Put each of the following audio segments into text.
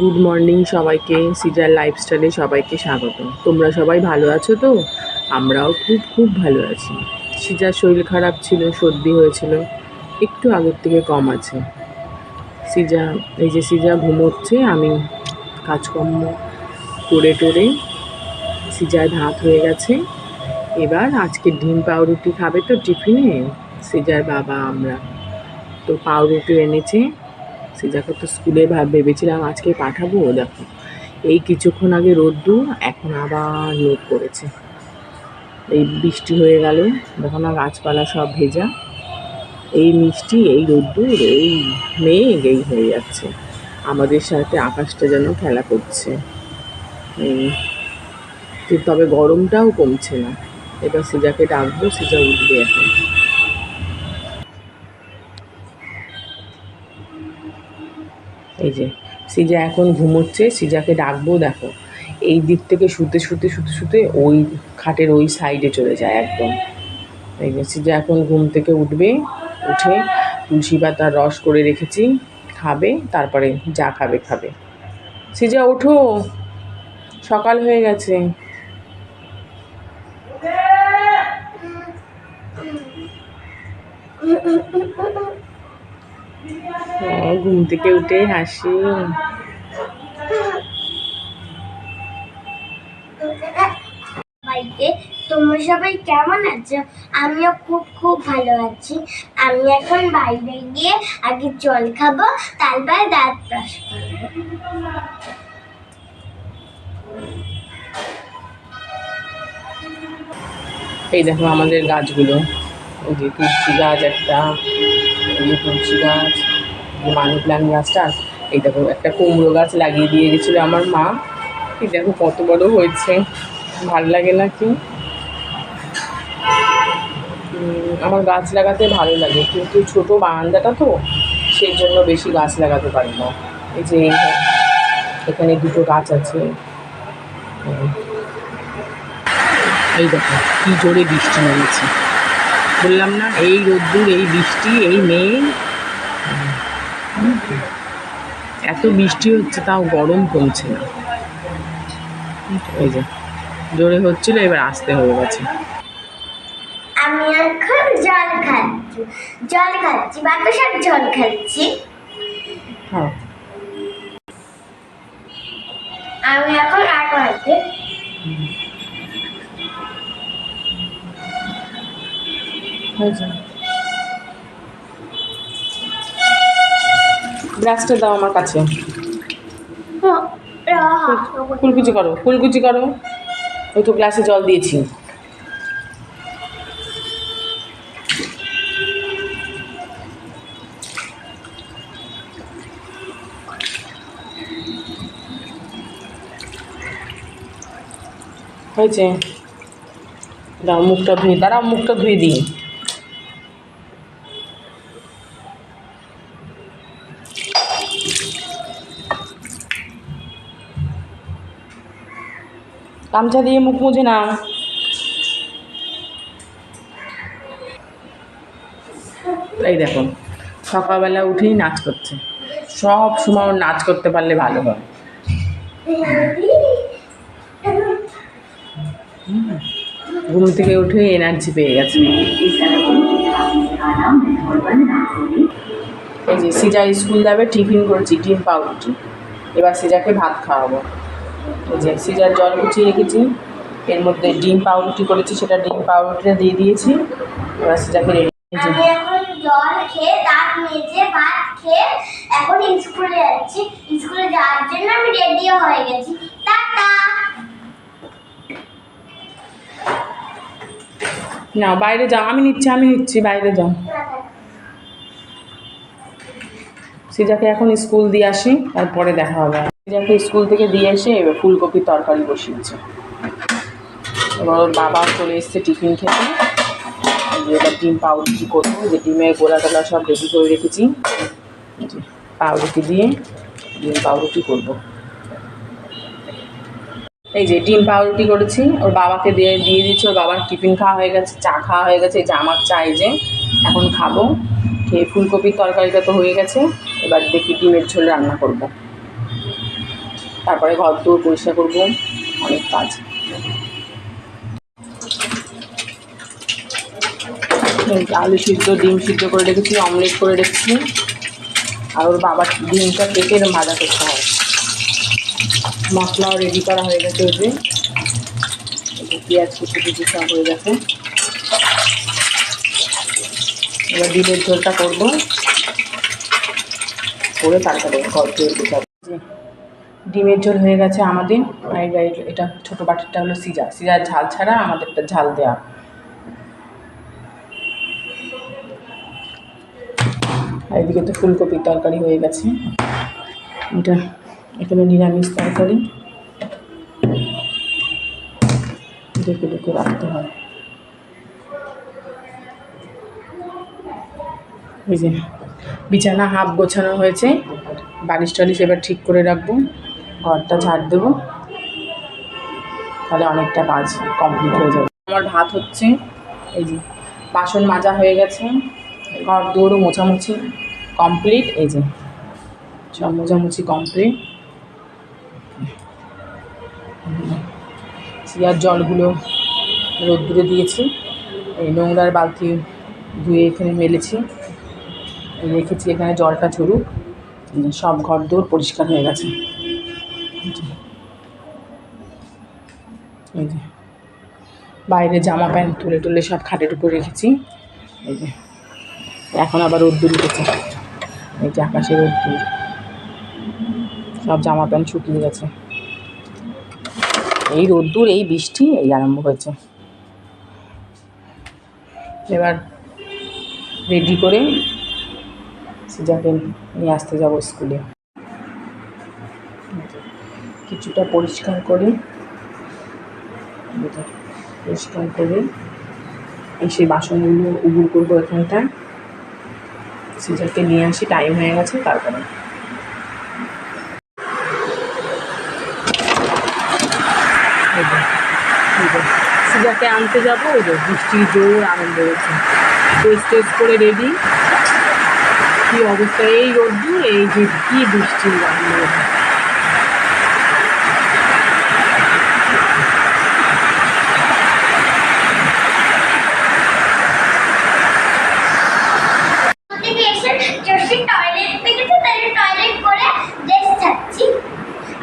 Good morning সবাইকে caesar লাইফস্টাইলে সবাইকে স্বাগত তোমরা সবাই ভালো আছো তো? আমরাও খুব খুব ভালো আছি। সিজার শরীর খারাপ ছিল, সর্দি হয়েছিল, একটু আগের থেকে কম আছে। সিজা এই যে সিজা ঘুমোচ্ছে, আমি কাজকর্ম করে টোরে সিজার ভাত হয়ে গেছে। এবার আজকে ডিম পাউরুটি খাবে তো টিফিনে? সিজার বাবা আমরা। তো পাউরুটি এনেছে। সিজাকে তো স্কুলে ভাব ভেবেছিলাম আজকে পাঠাবো, দেখো। এই কিছুক্ষণ আগে রোদ্দুর, এখন আবার মেঘ করেছে। এই বৃষ্টি হয়ে গেল, দেখো না গাছপালা সব ভেজা। এই মিষ্টি, এই রোদ্দুর, এই মেঘ, এই হয়ে যাচ্ছে। আমাদের সাথে আকাশটা যেন খেলা করছে। কিন্তু তবে গরমটাও কমছে না। এবার সিজাকে ডাকবো সিজা উঠবে এখন। এই যে, সিজা এখন ঘুমোচ্ছে, সিজাকে ডাকবো, দেখো। এই দিক থেকে শুতে শুতে শুতে শুতে ওই খাটের ওই সাইডে চলে যায় একদম। এই যে, সিজা এখন ঘুম থেকে উঠবে, উঠে তুলসী পাতার রস করে রেখেছি, খাবে, তারপরে যা খাবে খাবে। সিজা, ওঠো। সকাল হয়ে গেছে। ঘুম থেকে উঠে হাসি। সবাইকে তোমরা সবাই কেমন আছো? আমিও খুব খুব ভালো আছি। আমি এখন বাইরে গিয়ে আগে জল খাব তারপরে দাঁত ব্রাশ করব। এই দেখো আমাদের গাছগুলো। এই যে তুলসী গাছ একটা তুলসী গাছ। মানি প্ল্যান্ট গাছটা এই দেখো একটা কুমড়ো গাছ লাগিয়ে দিয়ে গেছিল আমার মা। এই দেখো কত বড় হয়েছে, ভালো লাগে না কি? আমার গাছ লাগাতে ভালো লাগে, কিন্তু ছোট বারান্দাটা তো, সেই জন্য বেশি গাছ লাগাতে পারি না। এই যে এখানে দুটো গাছ আছে। এই দেখো কি জোরে বৃষ্টি নেমেছে। বললাম না, এই রোদ্দুর, এই বৃষ্টি, এই হুম। এত বৃষ্টি হচ্ছে তাও গরম কমছে না। এই যে জোরে হচ্ছিল এবার আসতে হয়ে গেছে আমি এখন জল খাচ্ছি জল খাচ্ছি বাতাসার জল খাচ্ছি। হ্যাঁ। আমি এখন আট বাজে হয়েছে গ্লাসটা দাও আমার কাছে। ফুলকুচি করো ফুলকুচি করো। ওই তো গ্লাসে জল দিয়েছি। হয়েছে। দাও, মুখটা ধুয়ে, দাঁড়াও, মুখটা ধুয়ে দিই। গামছা দিয়ে মুখ মুছে নাও। এই দেখো, সকালবেলা উঠেই নাচ করছে। সব সময় নাচ করতে পারলে ভালো হয়। ঘুম থেকে উঠে এনার্জি পেয়ে গেছে। এই যে সিজা স্কুল যাবে, টিফিন করেছি, ডিম পাউরুটি। এবার সিজাকে ভাত খাওয়াবো। যে সিজার জল গুছিয়ে রেখেছি। এর মধ্যে ডিম পাউরুটি করেছি সেটা ডিম পাউরুটিটা দিয়ে দিয়েছি। এবার সিজাকে রেডি এখন জল খেয়ে দাঁত মেজে ভাত খেয়ে এখন স্কুলে যাচ্ছি। স্কুলে যাওয়ার জন্য আমি রেডিও হয়ে গেছি। টাটা! না বাইরে যাও। আমি নিচ্ছি আমি নিচ্ছি বাইরে যাও। সিজাকে এখন স্কুল দিয়ে আসি তারপরে দেখা হবে। সিজাকে স্কুল থেকে দিয়ে এসে এবার ফুলকপির তরকারি বসিয়েছে। এবার ওর বাবা চলে এসছে টিফিন খেতে। এবার ডিম পাউরুটি করব। যে ডিমের গোলা টোলা সব রেডি করে রেখেছি। পাউরুটি দিয়ে ডিম পাউরুটি করব। এই যে ডিম পাউরুটি করেছি। ওর বাবাকে দিয়ে দিয়ে দিচ্ছি। ওর বাবার টিফিন খাওয়া হয়ে গেছে, চা খাওয়া হয়ে গেছে। যে আমার চা এই যে এখন খাব। খেয়ে ফুলকপির তরকারিটা তো হয়ে গেছে। এবার দেখি ডিমের ঝোল রান্না করব। তারপরে ঘর দৌড় পরিষ্কার করব, অনেক কাজ। আলু সিদ্ধ, ডিম সিদ্ধ করে রেখেছি অমলেট করে রেখেছি। আর ওর বাবার ডিমটা কেটে ভাজা করতে হয়। মশলাও রেডি করা হয়ে গেছে যে। পেঁয়াজ, কুচি কুচি সব হয়ে গেছে। এবার ডিমের ঝোলটা করব। করে তারপরে ঘর তৈরি করতে যে ডিমের ঝোল হয়ে গেছে আমাদের। আর এটা ছোটো বাটিরটা হলো সিজা। সিজার ঝাল ছাড়া আমাদেরটা ঝাল দেওয়া আর এদিকে তো ফুলকপির তরকারি হয়ে গেছে। এটা এখানে নিরামিষ তরকারি। দেখে দেখে রাখতে হয়। বিছানা হাফ গোছানো হয়েছে। বালিশ টালিশ এবার ঠিক করে রাখব। ঘরটা ঝাড় দেবো। তাহলে অনেকটা কাজ কমপ্লিট হয়ে যাবে। আমার ভাত হচ্ছে, এই যে বাসন মাজা হয়ে গেছে। ঘর দৌড়ও মোছামুছি কমপ্লিট এই যে সব মোছামুছি কমপ্লিট চিয়ার জলগুলো রোদ্দুরে দিয়েছি। এই নোংরার বালতি ধুয়ে এখানে মেলেছি। রেখেছি এখানে জলটা ঝরুক। সব ঘর দৌড় পরিষ্কার হয়ে গেছে। এই যে। বাইরে জামা প্যান্ট তুলে তুলে সব খাটের উপর রেখেছি। এই যে। এখন আবার রোদ্দুর উঠেছে। এই যে আকাশে রোদ্দুর। সব জামা প্যান্ট শুকিয়ে গেছে। এই রোদ্দুর, এই বৃষ্টি, এই আরম্ভ হয়েছে। এবার রেডি করে সিজাকে নিয়ে আসতে যাব স্কুলে। কিছুটা পরিষ্কার করে পরিষ্কার করে সেই বাসনগুলো উবুর করব এখানটায় সিজারকে নিয়ে আসি টাইম হয়ে গেছে, তারপরে। সিজাকে আনতে যাব ওই যে বৃষ্টি, জোর, আনন্দ হয়েছে টেস্ট টেস্ট করে রেডি কি অবস্থা? এই রোদ্দুর, এই যে কি বৃষ্টি আনন্দ হয়েছে নোটিফিকেশন জোশী টয়লেট পেয়েছে তাই টয়লেট করে ড্রেস ছাড়ছি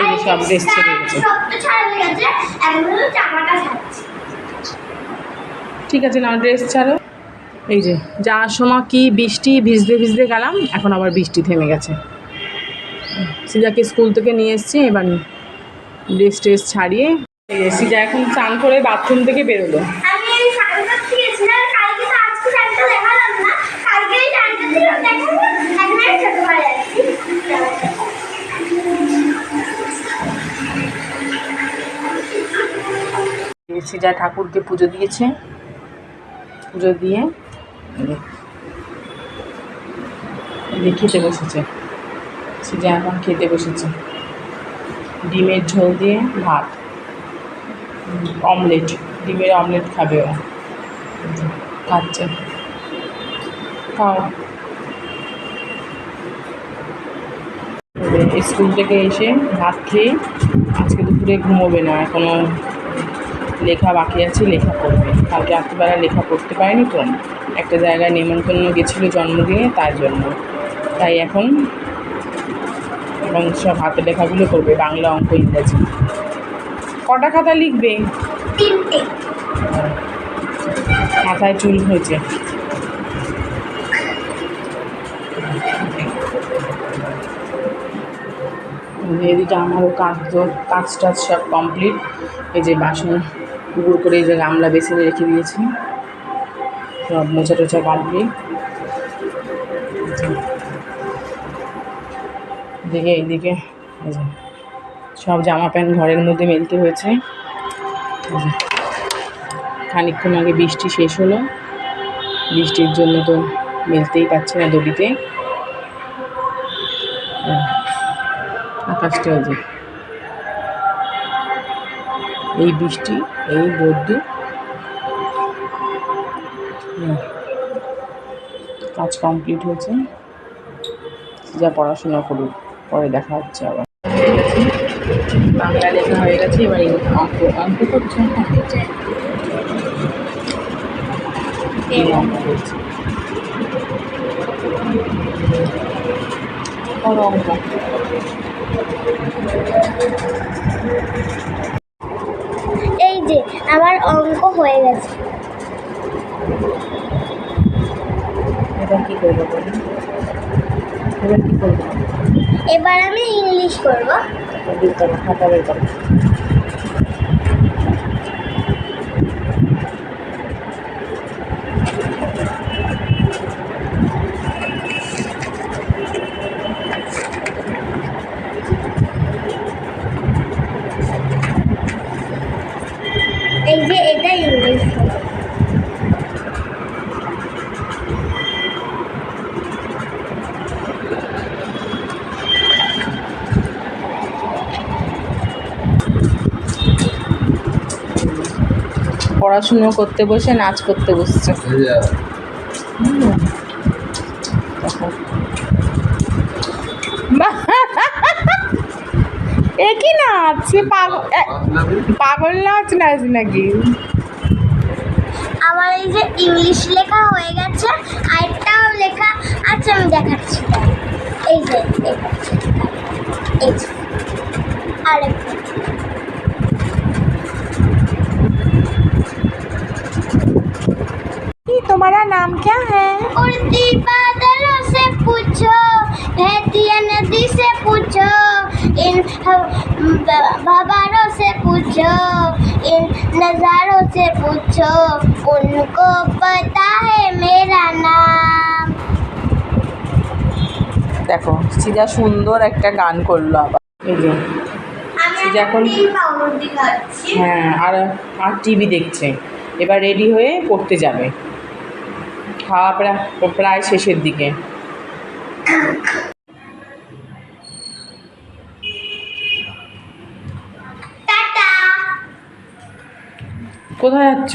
এই যে সব dress ছেড়ে গেছে। সব তো ছাড়া হয়ে গেছে এখন হলো জামাটা ছাড়ছি ঠিক আছে না ড্রেস ছাড়ো। এই যে যাওয়ার সময় কি বৃষ্টি ভিজতে ভিজতে গেলাম এখন আবার বৃষ্টি থেমে গেছে। সিজাকে স্কুল থেকে নিয়ে এসছি এবার ড্রেস ট্রেস ছাড়িয়ে সিজা এখন চান করে বাথরুম থেকে বেরোলো। সিজা ঠাকুরকে পুজো দিয়েছে। পুজো দিয়ে। যে- যে খেতে বসেছে। সিজা এখন খেতে বসেছে। ডিমের ঝোল দিয়ে ভাত। অমলেট। ডিমের অমলেট খাবে ও খাচ্ছে। খাও। স্কুল থেকে এসে ভাত খেয়ে আজকে দুপুরে ঘুমোবে না। এখনও লেখা বাকি আছে লেখা পড়বে। কালকে রাত্রিবেলা লেখা পড়তে পারেনি তো? একটা জায়গায় নেমন্তন্ন গেছিল জন্মদিনে তার জন্য। তাই এখন এবং সব হাতের লেখাগুলো করবে বাংলা অঙ্ক ইংরাজি। কটা খাতা লিখবে? মাথায় চুল হয়েছে। এদিকে আমারও কাজ তো- কাজ টাজ সব কমপ্লিট। এই যে বাসন পুকুর করে এই যে গামলা বেসিনে রেখে দিয়েছি। সব মোছা টোছা কমপ্লিট এদিকে এইদিকে সব জামা প্যান্ট ঘরের মধ্যে মেলতে হয়েছে। খানিকক্ষণ আগে বৃষ্টি শেষ হলো। বৃষ্টির জন্য তো মেলতেই পারছে না দড়িতে। আকাশটা যে এই বৃষ্টি, এই হুম। কাজ কমপ্লিট হয়েছে। যা পড়াশোনা করুক, পরে দেখা হচ্ছে আবার। বাংলা লেখা হয়ে গেছে, এবার অঙ্ক অঙ্ক করছে। অঙ্ক করছে। অঙ্ক। অঙ্ক হয়ে গেছে। এবার কি করব এবার কি করব? এবার আমি ইংলিশ করব। খাতা বের করো এই যে এটা ইংলিশ পড়াশুনো করতে বসে, নাচ করতে বসছে! এ কি নাচ? পাগল নাচ নাচ নাকি? আমার এই যে ইংলিশ লেখা হয়ে গেছে, আরেকটাও লেখা আছে, আমি দেখাচ্ছি। এই যে এই যে, আরেকটা। তোমারা নাম क्या है उड़ती बादलों से पूछो बहती नदी से पूछो इन बाबारों से पूछो इन नज़ारों से पूछो उनको पता है मेरा नाम দেখো সিজা সুন্দর একটা গান করলো আবার এই যে আমি যে এখন- তিন পাউরুটি খাচ্ছি হ্যাঁ আর আর টিভি দেখছে এবার রেডি হয়ে পড়তে যাবে খাওয়া প্রায় প্রায় শেষের দিকে। কোথায় যাচ্ছ?